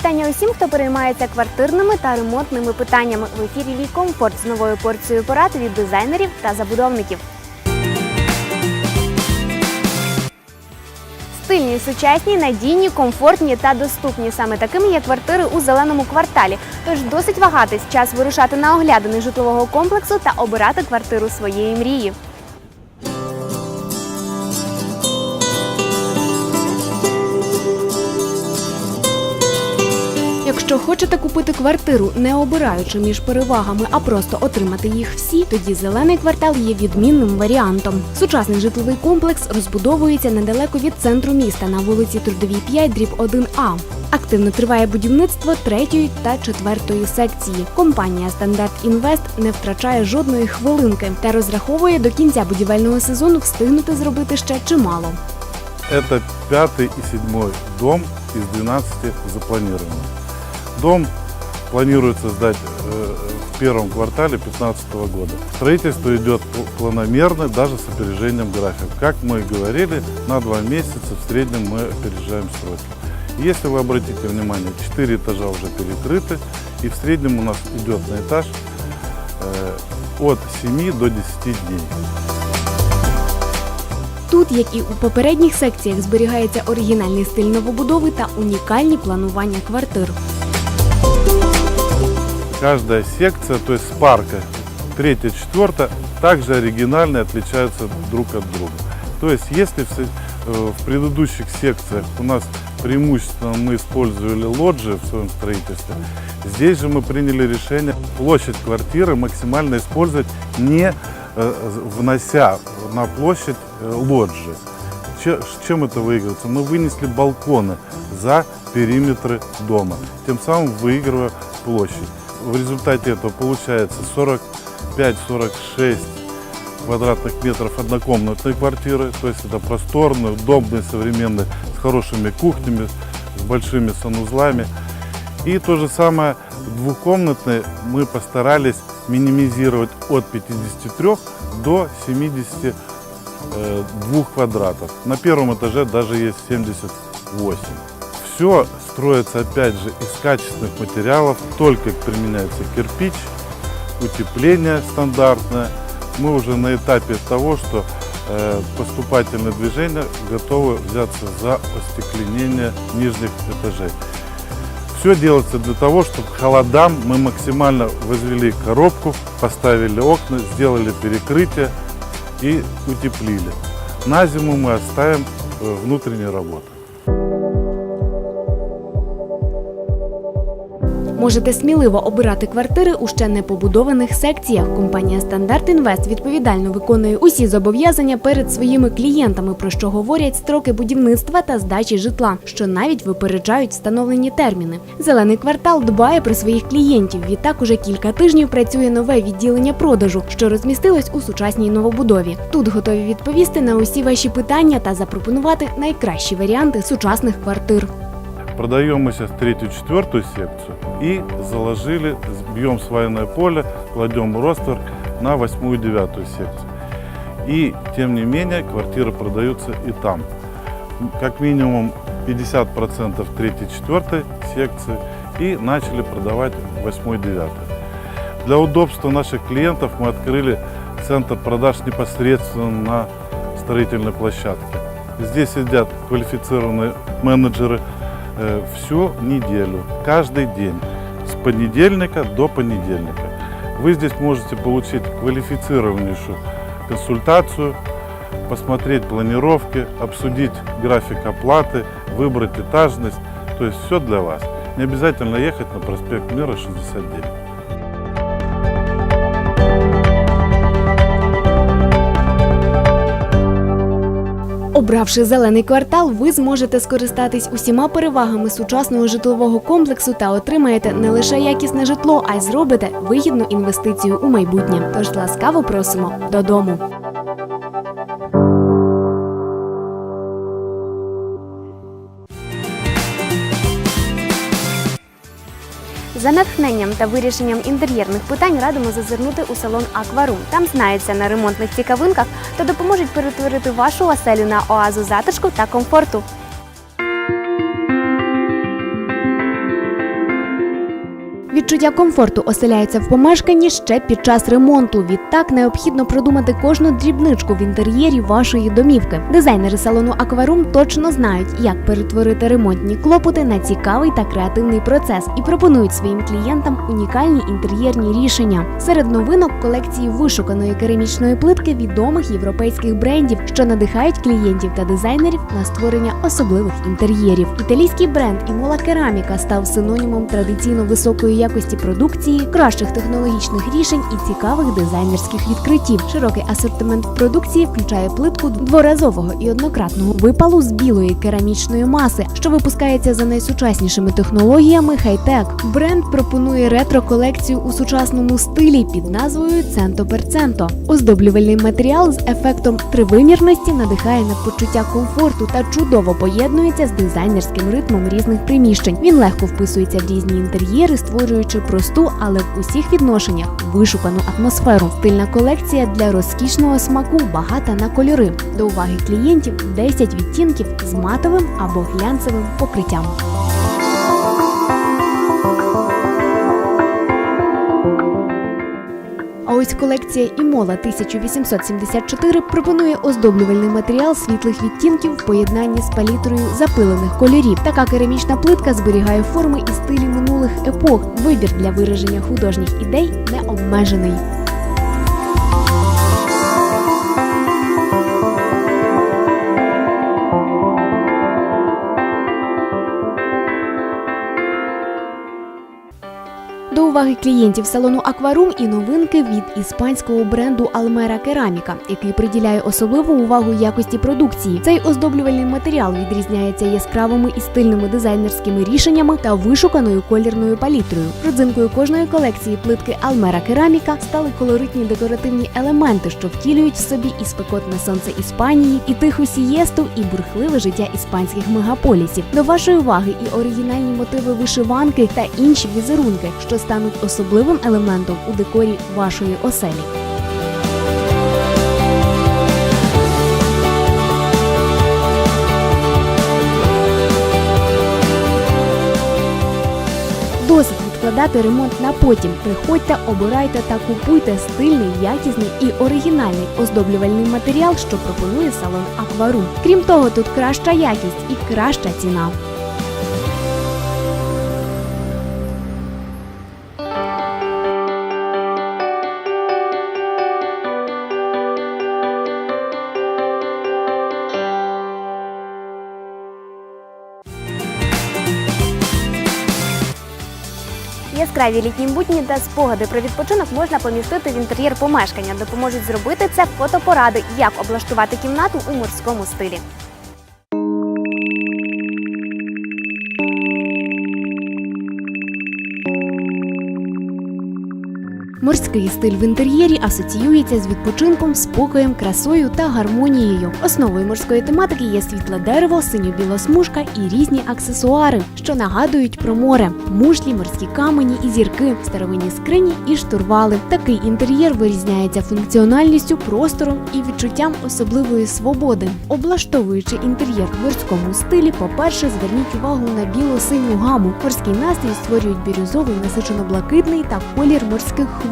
вітання усім, хто переймається квартирними та ремонтними питаннями. В ефірі «Мій комфорт з новою порцією порад від дизайнерів та забудовників. Стильні, сучасні, надійні, комфортні та доступні. Саме такими є квартири у зеленому кварталі. Тож досить вагатись час вирушати на оглядини житлового комплексу та обирати квартиру своєї мрії. Якщо хочете купити квартиру, не обираючи між перевагами, а просто отримати їх всі, тоді зелений квартал є відмінним варіантом. Сучасний житловий комплекс розбудовується недалеко від центру міста на вулиці Трудовій 5, дріб 1А. Активно триває будівництво третьої та четвертої секції. Компанія Стандарт Інвест не втрачає жодної хвилинки та розраховує до кінця будівельного сезону встигнути зробити ще чимало. Это пятый и седьмой дом из 12 запланированных. Дом планируется сдать э, в первом квартале 2015 года. Строительство идет пл- планомерно, даже с опережением графика. Как мы и говорили, на два месяца в среднем мы опережаем сроки. Если вы обратите внимание, 4 этажа уже перекрыты, и в среднем у нас идет на этаж э, от 7 до 10 дней. Тут, як і у попередніх секціях, зберігається оригінальний стиль новобудови та унікальні планування квартир. Каждая секция, то есть спарка, третья, четвертая, также оригинально отличаются друг от друга. То есть если в, э, в предыдущих секциях у нас преимущественно мы использовали лоджии в своем строительстве, здесь же мы приняли решение площадь квартиры максимально использовать, не э, внося на площадь э, лоджии. Чем это выигрывается? Мы вынесли балконы за периметры дома, тем самым выигрывая площадь. В результате этого получается 45-46 квадратных метров однокомнатной квартиры, то есть это просторные, удобные, современные, с хорошими кухнями, с большими санузлами. И то же самое двухкомнатные мы постарались минимизировать от 53 до 72 квадратов. На первом этаже даже есть 78. Все строится опять же из качественных материалов, только применяется кирпич, утепление стандартное. Мы уже на этапе того, что э, поступательные движения готовы взяться за остекленение нижних этажей. Все делается для того, чтобы к холодам мы максимально возвели коробку, поставили окна, сделали перекрытие и утеплили. На зиму мы оставим э, внутренние работы. Можете сміливо обирати квартири у ще не побудованих секціях. Компанія Стандарт Інвест відповідально виконує усі зобов'язання перед своїми клієнтами, про що говорять строки будівництва та здачі житла, що навіть випереджають встановлені терміни. Зелений квартал дбає про своїх клієнтів. Відтак уже кілька тижнів працює нове відділення продажу, що розмістилось у сучасній новобудові. Тут готові відповісти на усі ваші питання та запропонувати найкращі варіанти сучасних квартир. Продаем мы сейчас третью, четвертую секцию и заложили, бьем свайное поле, кладем ростверк на восьмую, девятую секцию. И тем не менее квартиры продаются и там. Как минимум 50% третьей, четвертой секции и начали продавать восьмой, девятой. Для удобства наших клиентов мы открыли центр продаж непосредственно на строительной площадке. Здесь сидят квалифицированные менеджеры всю неделю, каждый день, с понедельника до понедельника. Вы здесь можете получить квалифицированнейшую консультацию, посмотреть планировки, обсудить график оплаты, выбрать этажность. То есть все для вас. Не обязательно ехать на проспект Мира 69. Обравши зелений квартал, ви зможете скористатись усіма перевагами сучасного житлового комплексу та отримаєте не лише якісне житло, а й зробите вигідну інвестицію у майбутнє. Тож ласкаво просимо додому. За натхненням та вирішенням інтер'єрних питань радимо зазирнути у салон Акварум. Там знаються на ремонтних цікавинках та допоможуть перетворити вашу оселю на оазу затишку та комфорту. Відчуття комфорту оселяється в помешканні ще під час ремонту. Відтак необхідно продумати кожну дрібничку в інтер'єрі вашої домівки. Дизайнери салону Акварум точно знають, як перетворити ремонтні клопоти на цікавий та креативний процес і пропонують своїм клієнтам унікальні інтер'єрні рішення. Серед новинок колекції вишуканої керамічної плитки відомих європейських брендів, що надихають клієнтів та дизайнерів на створення особливих інтер'єрів. Італійський бренд Імола Кераміка став синонімом традиційно високої якості продукції, кращих технологічних рішень і цікавих дизайнерських відкриттів. Широкий асортимент продукції включає плитку дворазового і однократного випалу з білої керамічної маси, що випускається за найсучаснішими технологіями хай-тек. Бренд пропонує ретро-колекцію у сучасному стилі під назвою Центо Перценто. Оздоблювальний матеріал з ефектом тривимірності надихає на почуття комфорту та чудово поєднується з дизайнерським ритмом різних приміщень. Він легко вписується в різні інтер'єри, створюючи просту, але в усіх відношеннях вишукану атмосферу. Стильна колекція для розкішного смаку, багата на кольори. До уваги клієнтів 10 відтінків з матовим або глянцевим покриттям. Ось колекція Імола 1874 пропонує оздоблювальний матеріал світлих відтінків в поєднанні з палітрою запилених кольорів. Така керамічна плитка зберігає форми і стилі минулих епох. Вибір для вираження художніх ідей не обмежений. Уваги клієнтів салону Акварум і новинки від іспанського бренду Almera Кераміка, який приділяє особливу увагу якості продукції. Цей оздоблювальний матеріал відрізняється яскравими і стильними дизайнерськими рішеннями та вишуканою колірною палітрою. Родзинкою кожної колекції плитки Almera Кераміка стали колоритні декоративні елементи, що втілюють в собі і спекотне сонце Іспанії, і тиху сієсту, і бурхливе життя іспанських мегаполісів. До вашої уваги і оригінальні мотиви вишиванки та інші візерунки, що стануть особливим елементом у декорі вашої оселі. Досить відкладати ремонт на потім. Приходьте, обирайте та купуйте стильний, якісний і оригінальний оздоблювальний матеріал, що пропонує салон Акварум. Крім того, тут краща якість і краща ціна. Яскраві літні будні та спогади про відпочинок можна помістити в інтер'єр помешкання. Допоможуть зробити це фотопоради, як облаштувати кімнату у морському стилі. Морський стиль в інтер'єрі асоціюється з відпочинком, спокоєм, красою та гармонією. Основою морської тематики є світле дерево, синьо-біла смужка і різні аксесуари, що нагадують про море: мушлі, морські камені і зірки, старовинні скрині і штурвали. Такий інтер'єр вирізняється функціональністю, простором і відчуттям особливої свободи. Облаштовуючи інтер'єр в морському стилі, по-перше, зверніть увагу на біло-синю гаму. Морський настрій створюють бірюзовий, насичено-блакитний та колір морських хвиль.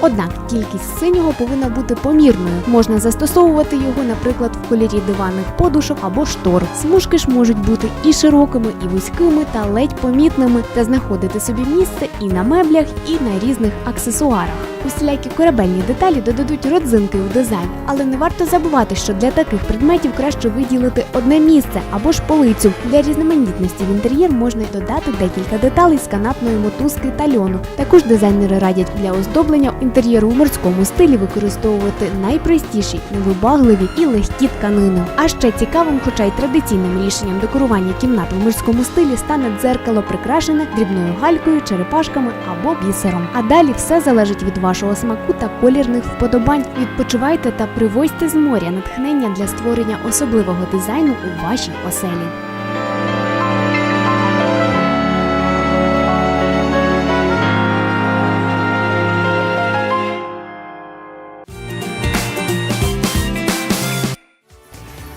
Однак кількість синього повинна бути помірною. Можна застосовувати його, наприклад, в кольорі диванних подушок або штор. Смужки ж можуть бути і широкими, і вузькими, та ледь помітними, та знаходити собі місце і на меблях, і на різних аксесуарах. Усілякі корабельні деталі додадуть родзинки у дизайн, але не варто забувати, що для таких предметів краще виділити одне місце або ж полицю. Для різноманітності в інтер'єр можна й додати декілька деталей з канатної мотузки та льону. Також дизайнери радять для оздоблення інтер'єру у морському стилі використовувати найпростіші, невибагливі і легкі тканини. А ще цікавим, хоча й традиційним рішенням декорування кімнат у морському стилі стане дзеркало, прикрашене дрібною галькою, черепашками або бісером. А далі все залежить від вашого смаку та колірних вподобань. Відпочивайте та привозьте з моря натхнення для створення особливого дизайну у вашій оселі.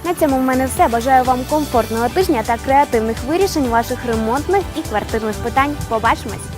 На цьому в мене все. Бажаю вам комфортного тижня та креативних вирішень ваших ремонтних і квартирних питань. Побачимось!